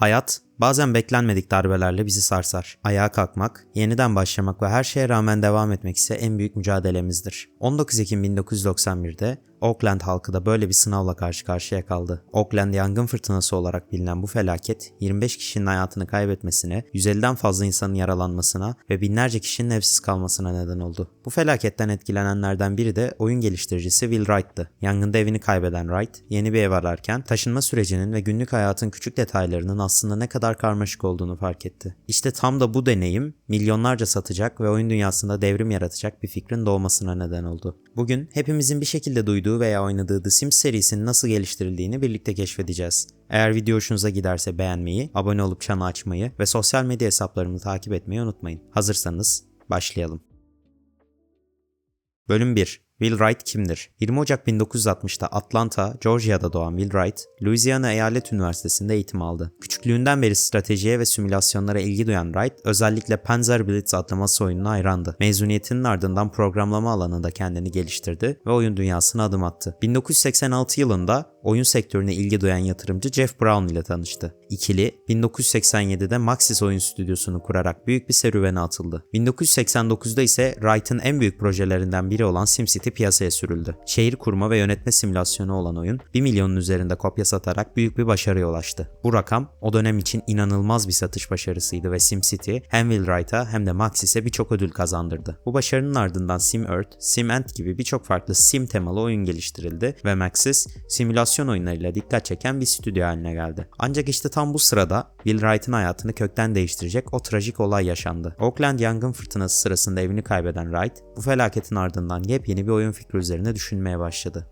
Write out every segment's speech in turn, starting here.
Hayat bazen beklenmedik darbelerle bizi sarsar. Ayağa kalkmak, yeniden başlamak ve her şeye rağmen devam etmek ise en büyük mücadelemizdir. 19 Ekim 1991'de Oakland halkı da böyle bir sınavla karşı karşıya kaldı. Oakland yangın fırtınası olarak bilinen bu felaket 25 kişinin hayatını kaybetmesine, 150'den fazla insanın yaralanmasına ve binlerce kişinin evsiz kalmasına neden oldu. Bu felaketten etkilenenlerden biri de oyun geliştiricisi Will Wright'tı. Yangında evini kaybeden Wright, yeni bir ev ararken taşınma sürecinin ve günlük hayatın küçük detaylarının aslında ne kadar karmaşık olduğunu fark etti. İşte tam da bu deneyim milyonlarca satacak ve oyun dünyasında devrim yaratacak bir fikrin doğmasına neden oldu. Bugün hepimizin bir şekilde duyduğu veya oynadığı The Sims serisinin nasıl geliştirildiğini birlikte keşfedeceğiz. Eğer video hoşunuza giderse beğenmeyi, abone olup çanı açmayı ve sosyal medya hesaplarımı takip etmeyi unutmayın. Hazırsanız başlayalım. Bölüm 1 Will Wright kimdir? 20 Ocak 1960'ta Atlanta, Georgia'da doğan Will Wright, Louisiana Eyalet Üniversitesi'nde eğitim aldı. Küçüklüğünden beri stratejiye ve simülasyonlara ilgi duyan Wright, özellikle Panzer Blitz adlı masa oyununa hayrandı. Mezuniyetinin ardından programlama alanında kendini geliştirdi ve oyun dünyasına adım attı. 1986 yılında oyun sektörüne ilgi duyan yatırımcı Jeff Brown ile tanıştı. İkili 1987'de Maxis oyun stüdyosunu kurarak büyük bir serüvene atıldı. 1989'da ise Wright'ın en büyük projelerinden biri olan SimCity piyasaya sürüldü. Şehir kurma ve yönetme simülasyonu olan oyun 1 milyonun üzerinde kopya satarak büyük bir başarıya ulaştı. Bu rakam o dönem için inanılmaz bir satış başarısıydı ve SimCity hem Will Wright'a hem de Maxis'e birçok ödül kazandırdı. Bu başarının ardından SimEarth, SimEnt gibi birçok farklı sim temalı oyun geliştirildi ve Maxis simülasyon oyunlarıyla dikkat çeken bir stüdyo haline geldi. Ancak işte tam bu sırada Will Wright'ın hayatını kökten değiştirecek o trajik olay yaşandı. Oakland yangın fırtınası sırasında evini kaybeden Wright, bu felaketin ardından yepyeni bir oyun fikri üzerine düşünmeye başladı.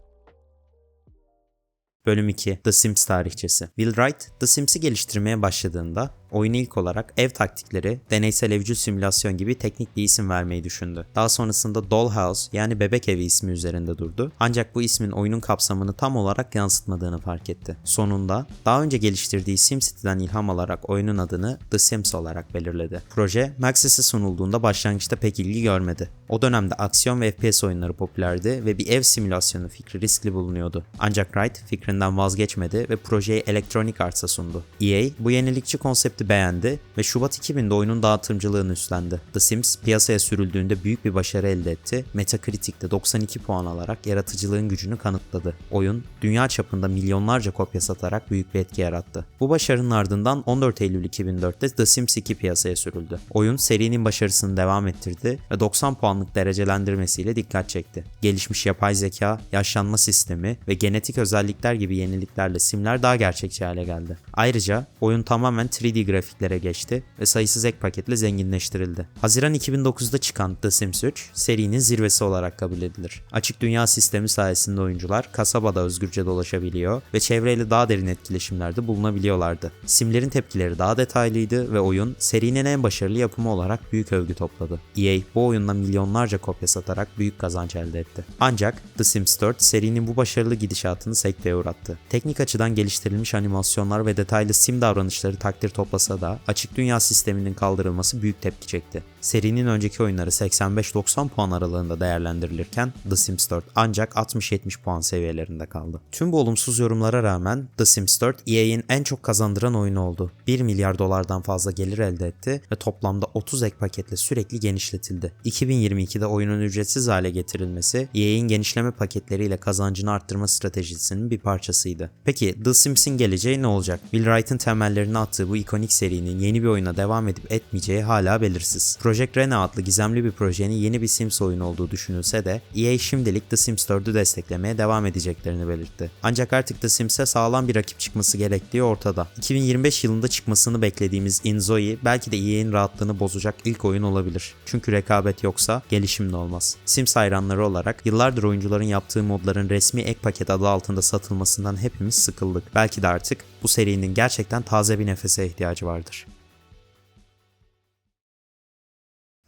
Bölüm 2 The Sims tarihçesi Will Wright, The Sims'i geliştirmeye başladığında oyuna ilk olarak ev taktikleri, deneysel evcil simülasyon gibi teknik bir isim vermeyi düşündü. Daha sonrasında Dollhouse yani bebek evi ismi üzerinde durdu. Ancak bu ismin oyunun kapsamını tam olarak yansıtmadığını fark etti. Sonunda daha önce geliştirdiği SimCity'den ilham alarak oyunun adını The Sims olarak belirledi. Proje Maxis'e sunulduğunda başlangıçta pek ilgi görmedi. O dönemde aksiyon ve FPS oyunları popülerdi ve bir ev simülasyonu fikri riskli bulunuyordu. Ancak Wright fikrinden vazgeçmedi ve projeyi Electronic Arts'a sundu. EA bu yenilikçi konsept konsepti beğendi ve Şubat 2000'de oyunun dağıtımcılığını üstlendi. The Sims piyasaya sürüldüğünde büyük bir başarı elde etti. Metacritic'te 92 puan alarak yaratıcılığın gücünü kanıtladı. Oyun dünya çapında milyonlarca kopya satarak büyük bir etki yarattı. Bu başarının ardından 14 Eylül 2004'te The Sims 2 piyasaya sürüldü. Oyun serinin başarısını devam ettirdi ve 90 puanlık derecelendirmesiyle dikkat çekti. Gelişmiş yapay zeka, yaşlanma sistemi ve genetik özellikler gibi yeniliklerle simler daha gerçekçi hale geldi. Ayrıca oyun tamamen 3D grafiklere geçti ve sayısız ek paketle zenginleştirildi. Haziran 2009'da çıkan The Sims 3 serinin zirvesi olarak kabul edilir. Açık dünya sistemi sayesinde oyuncular kasabada özgürce dolaşabiliyor ve çevreyle daha derin etkileşimlerde bulunabiliyorlardı. Simlerin tepkileri daha detaylıydı ve oyun serinin en başarılı yapımı olarak büyük övgü topladı. EA bu oyunla milyonlarca kopya satarak büyük kazanç elde etti. Ancak The Sims 4 serinin bu başarılı gidişatını sekteye uğrattı. Teknik açıdan geliştirilmiş animasyonlar ve detaylı sim davranışları takdir toplasa da açık dünya sisteminin kaldırılması büyük tepki çekti. Serinin önceki oyunları 85-90 puan aralığında değerlendirilirken The Sims 4 ancak 60-70 puan seviyelerinde kaldı. Tüm bu olumsuz yorumlara rağmen The Sims 4 EA'in en çok kazandıran oyunu oldu. 1 milyar dolardan fazla gelir elde etti ve toplamda 30 ek paketle sürekli genişletildi. 2022'de oyunun ücretsiz hale getirilmesi EA'in genişleme paketleriyle kazancını arttırma stratejisinin bir parçasıydı. Peki The Sims'in geleceği ne olacak? Will Wright'ın temellerini attığı bu ikonik serinin yeni bir oyuna devam edip etmeyeceği hala belirsiz. Project Rena adlı gizemli bir projenin yeni bir Sims oyunu olduğu düşünülse de EA şimdilik The Sims 4'ü desteklemeye devam edeceklerini belirtti. Ancak artık The Sims'e sağlam bir rakip çıkması gerektiği ortada. 2025 yılında çıkmasını beklediğimiz Inzoi belki de EA'in rahatlığını bozacak ilk oyun olabilir. Çünkü rekabet yoksa gelişim de olmaz. Sims hayranları olarak yıllardır oyuncuların yaptığı modların resmi ek paket adı altında satılmasından hepimiz sıkıldık. Belki de artık bu serinin gerçekten taze bir nefese ihtiyacı vardır.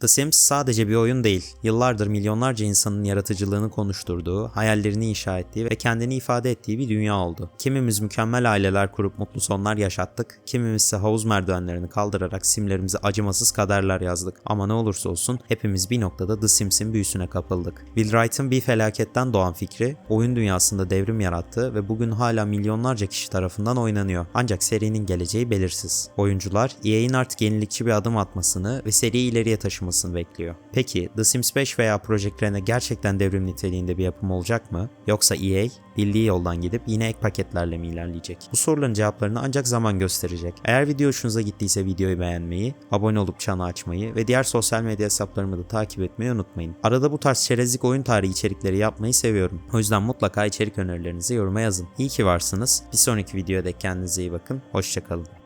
The Sims sadece bir oyun değil, yıllardır milyonlarca insanın yaratıcılığını konuşturduğu, hayallerini inşa ettiği ve kendini ifade ettiği bir dünya oldu. Kimimiz mükemmel aileler kurup mutlu sonlar yaşattık, kimimiz ise havuz merdivenlerini kaldırarak simlerimize acımasız kaderler yazdık. Ama ne olursa olsun hepimiz bir noktada The Sims'in büyüsüne kapıldık. Will Wright'ın bir felaketten doğan fikri, oyun dünyasında devrim yarattı ve bugün hala milyonlarca kişi tarafından oynanıyor. Ancak serinin geleceği belirsiz. Oyuncular EA'in artık yenilikçi bir adım atmasını ve seriyi ileriye taşımasını bekliyor. Peki The Sims 5 veya Project Ren'e gerçekten devrim niteliğinde bir yapım olacak mı? Yoksa EA bildiği yoldan gidip yine ek paketlerle mi ilerleyecek? Bu soruların cevaplarını ancak zaman gösterecek. Eğer video hoşunuza gittiyse videoyu beğenmeyi, abone olup çanı açmayı ve diğer sosyal medya hesaplarımı da takip etmeyi unutmayın. Arada bu tarz çerezlik oyun tarihi içerikleri yapmayı seviyorum. O yüzden mutlaka içerik önerilerinizi yoruma yazın. İyi ki varsınız. Bir sonraki videoda kendinize iyi bakın. Hoşçakalın.